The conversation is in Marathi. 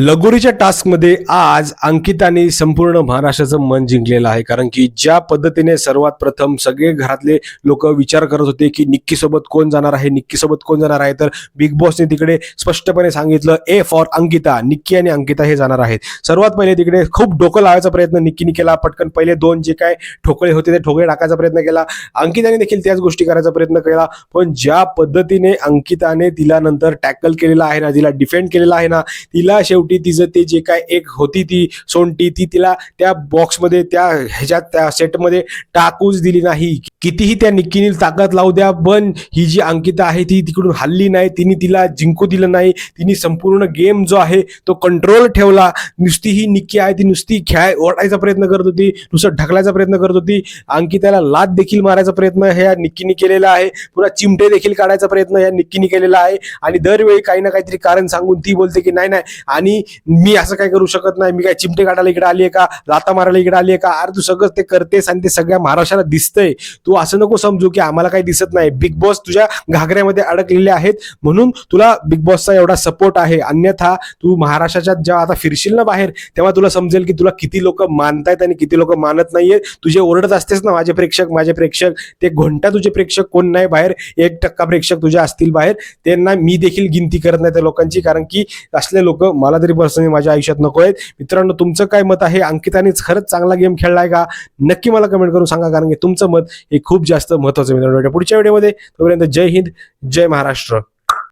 लगोरीच्या टास्कमध्ये आज अंकिताने संपूर्ण महाराष्ट्राचं मन जिंकलेलं आहे. कारण की ज्या पद्धतीने सर्वात प्रथम सगळे घरातले लोक विचार करत होते की निक्की सोबत कोण जाणार आहे निक्की सोबत कोण जाणार आहे तर बिग बॉसने तिकडे स्पष्टपणे सांगितलं ए फॉर अंकिता निक्की आणि अंकिता हे जाणार आहेत. सर्वात पहिले तिकडे खूप डोकं लावायचा प्रयत्न निक्कीने केला. पटकन पहिले दोन जे काय ठोकळे होते ते ठोकळे टाकायचा प्रयत्न केला. अंकिताने देखील त्याच गोष्टी करायचा प्रयत्न केला. पण ज्या पद्धतीने अंकिताने तिला नंतर टॅकल केलेला आहे ना तिला डिफेंड केलेला आहे ना तिला शेवटी तिचं ते जे काय एक होती ती सोंटी ती तिला त्या बॉक्समध्ये त्या ह्याच्यात त्या सेटमध्ये टाकूच दिली नाही. कितीही त्या निक्कीने ताकद लावू द्या पण ही जी अंकिता आहे ती तिकडून हल्ली नाही. तिने तिला जिंकू दिलं नाही. तिने संपूर्ण गेम जो आहे तो कंट्रोल ठेवला. नुसती ही निक्की आहे ती नुसती खेळाय ओढायचा प्रयत्न करत होती. नुसतं ढकलायचा प्रयत्न करत होती. अंकिताला लात देखील मारायचा प्रयत्न ह्या निक्कीने केलेला आहे. पुन्हा चिमटे देखील काढायचा प्रयत्न ह्या निक्कीने केलेला आहे. आणि दरवेळी काही ना काहीतरी कारण सांगून ती बोलते की नाही नाही. आणि मी असं काय करू शकत नाही? मी काय चिमटे काढायला इकडे आली का? लाता मारायला इकडे आली आहे का? अरे तू सगळं ते करतेस आणि ते सगळ्या महाराष्ट्राला दिसतंय. तू असं नको समजू की आम्हाला काही दिसत नाही. बिग बॉस तुझ्या घागऱ्यामध्ये अडकलेले आहेत. म्हणून तुला बिग बॉसचा एवढा सपोर्ट आहे. अन्यथा तू महाराष्ट्राच्या जेव्हा आता फिरशील ना बाहेर तेव्हा तुला समजेल की तुला किती लोक मानतायत आणि किती लोक मानत नाहीये तुझे ओरडत असतेस ना माझे प्रेक्षक माझे प्रेक्षक ते घंटा तुझे प्रेक्षक कोण नाही बाहेर. एक टक्का प्रेक्षक तुझे असतील बाहेर. त्यांना मी देखील गिनती करत नाही त्या लोकांची कारण की असले लोक मला तरी पर्सनली माझ्या आयुष्यात नको आहेत. मित्रांनो तुमचं काय मत आहे? अंकितानेच खरंच चांगला गेम खेळलाय का? नक्की मला कमेंट करून सांगा कारण की तुमचं मत हे खूप जास्त महत्वाचं आहे मित्रांनो. पुढच्या व्हिडिओमध्ये तोपर्यंत जय हिंद जय महाराष्ट्र.